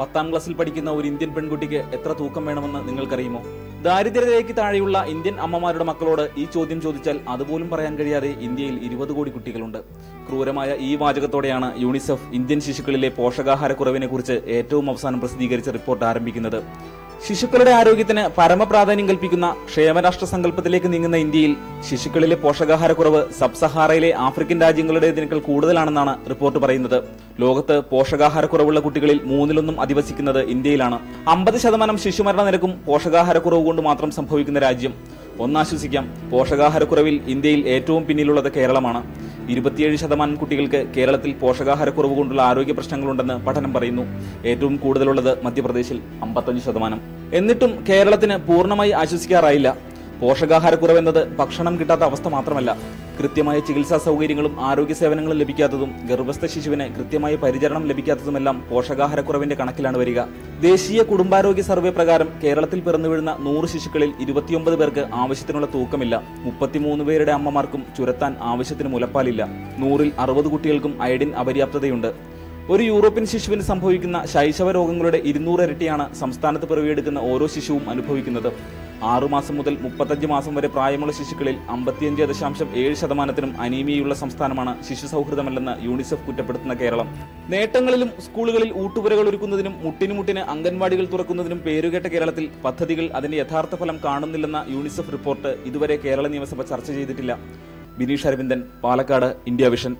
പത്താം ക്ലാസ്സിൽ പഠിക്കുന്ന ഒരു ഇന്ത്യൻ പെൺകുട്ടിക്ക് എത്ര തൂക്കം വേണമെന്ന് നിങ്ങൾക്കറിയുമോ? ദാരിദ്ര്യരേഖയ്ക്ക് താഴെയുള്ള ഇന്ത്യൻ അമ്മമാരുടെ മക്കളോട് ഈ ചോദ്യം ചോദിച്ചാൽ അതുപോലും പറയാൻ കഴിയാതെ ഇന്ത്യയിൽ ഇരുപത് കോടി കുട്ടികളുണ്ട്. ക്രൂരമായ ഈ വാചകത്തോടെയാണ് യൂണിസെഫ് ഇന്ത്യൻ ശിശുക്കളിലെ പോഷകാഹാരക്കുറവിനെ കുറിച്ച് ഏറ്റവും അവസാനം പ്രസിദ്ധീകരിച്ച റിപ്പോർട്ട് ആരംഭിക്കുന്നത്. ശിശുക്കളുടെ ആരോഗ്യത്തിന് പരമപ്രാധാന്യം കൽപ്പിക്കുന്ന ക്ഷേമരാഷ്ട്ര സങ്കല്പത്തിലേക്ക് നീങ്ങുന്ന ഇന്ത്യയിൽ ശിശുക്കളിലെ പോഷകാഹാരക്കുറവ് സബ് സഹാറയിലെ ആഫ്രിക്കൻ രാജ്യങ്ങളുടേതിനേക്കാൾ കൂടുതലാണെന്നാണ് റിപ്പോർട്ട് പറയുന്നത്. ലോകത്ത് പോഷകാഹാരക്കുറവുള്ള കുട്ടികളിൽ മൂന്നിലൊന്നും അധിവസിക്കുന്നത് ഇന്ത്യയിലാണ്. അമ്പത് ശതമാനം ശിശുമരണ നിരക്കും പോഷകാഹാരക്കുറവ് കൊണ്ട് മാത്രം സംഭവിക്കുന്ന രാജ്യം. ഒന്നാശ്വസിക്കാം. പോഷകാഹാരക്കുറവിൽ ഇന്ത്യയിൽ ഏറ്റവും പിന്നിലുള്ളത് കേരളമാണ്. ഇരുപത്തിയേഴ് ശതമാനം കുട്ടികൾക്ക് കേരളത്തിൽ പോഷകാഹാരക്കുറവ് കൊണ്ടുള്ള ആരോഗ്യ പ്രശ്നങ്ങളുണ്ടെന്ന് പഠനം പറയുന്നു. ഏറ്റവും കൂടുതലുള്ളത് മധ്യപ്രദേശിൽ അമ്പത്തഞ്ച് ശതമാനം. എന്നിട്ടും കേരളത്തിന് പൂർണമായി ആശ്വസിക്കാറായില്ല. പോഷകാഹാരക്കുറവ് എന്നത് ഭക്ഷണം കിട്ടാത്ത അവസ്ഥ മാത്രമല്ല കൃത്യമായ ചികിത്സാ സൗകര്യങ്ങളും ആരോഗ്യ സേവനങ്ങളും ലഭിക്കാത്തതും ഗർഭസ്ഥ ശിശുവിന് കൃത്യമായ പരിചരണം ലഭിക്കാത്തതുമെല്ലാം പോഷകാഹാരക്കുറവിന്റെ കണക്കിലാണ് വരിക. ദേശീയ കുടുംബാരോഗ്യ സർവേ പ്രകാരം കേരളത്തിൽ പിറന്നു വീഴുന്ന നൂറ് ശിശുക്കളിൽ ഇരുപത്തിയൊമ്പത് പേർക്ക് ആവശ്യത്തിനുള്ള തൂക്കമില്ല. മുപ്പത്തിമൂന്ന് പേരുടെ അമ്മമാർക്കും ചുരത്താൻ ആവശ്യത്തിന് മുലപ്പാലില്ല. നൂറിൽ അറുപത് കുട്ടികൾക്കും അയഡിൻ അപര്യാപ്തതയുണ്ട്. ഒരു യൂറോപ്യൻ ശിശുവിന് സംഭവിക്കുന്ന ശൈശവ രോഗങ്ങളുടെ ഇരുന്നൂറ് ഇരട്ടിയാണ് സംസ്ഥാനത്ത് പിറവിയെടുക്കുന്ന ഓരോ ശിശുവും അനുഭവിക്കുന്നത്. ആറുമാസം മുതൽ മുപ്പത്തഞ്ച് മാസം വരെ പ്രായമുള്ള ശിശുക്കളിൽ അമ്പത്തിയഞ്ച് ദശാംശം ഏഴ് ശതമാനത്തിനും അനീമിയയുള്ള സംസ്ഥാനമാണ് ശിശു സൗഹൃദമല്ലെന്ന് യൂണിസെഫ് കുറ്റപ്പെടുത്തുന്ന കേരളം. നേട്ടങ്ങളിലും സ്കൂളുകളിൽ ഊട്ടുപുരകൾ ഒരുക്കുന്നതിനും മുട്ടിനുമുട്ടിന് അംഗൻവാടികൾ തുറക്കുന്നതിനും പേരുകേട്ട കേരളത്തിൽ പദ്ധതികൾ അതിന്റെ യഥാർത്ഥ ഫലം കാണുന്നില്ലെന്ന യൂണിസെഫ് റിപ്പോർട്ട് ഇതുവരെ കേരള നിയമസഭ ചർച്ച ചെയ്തിട്ടില്ല. Bineesh Aravindan Palakkad India Vision.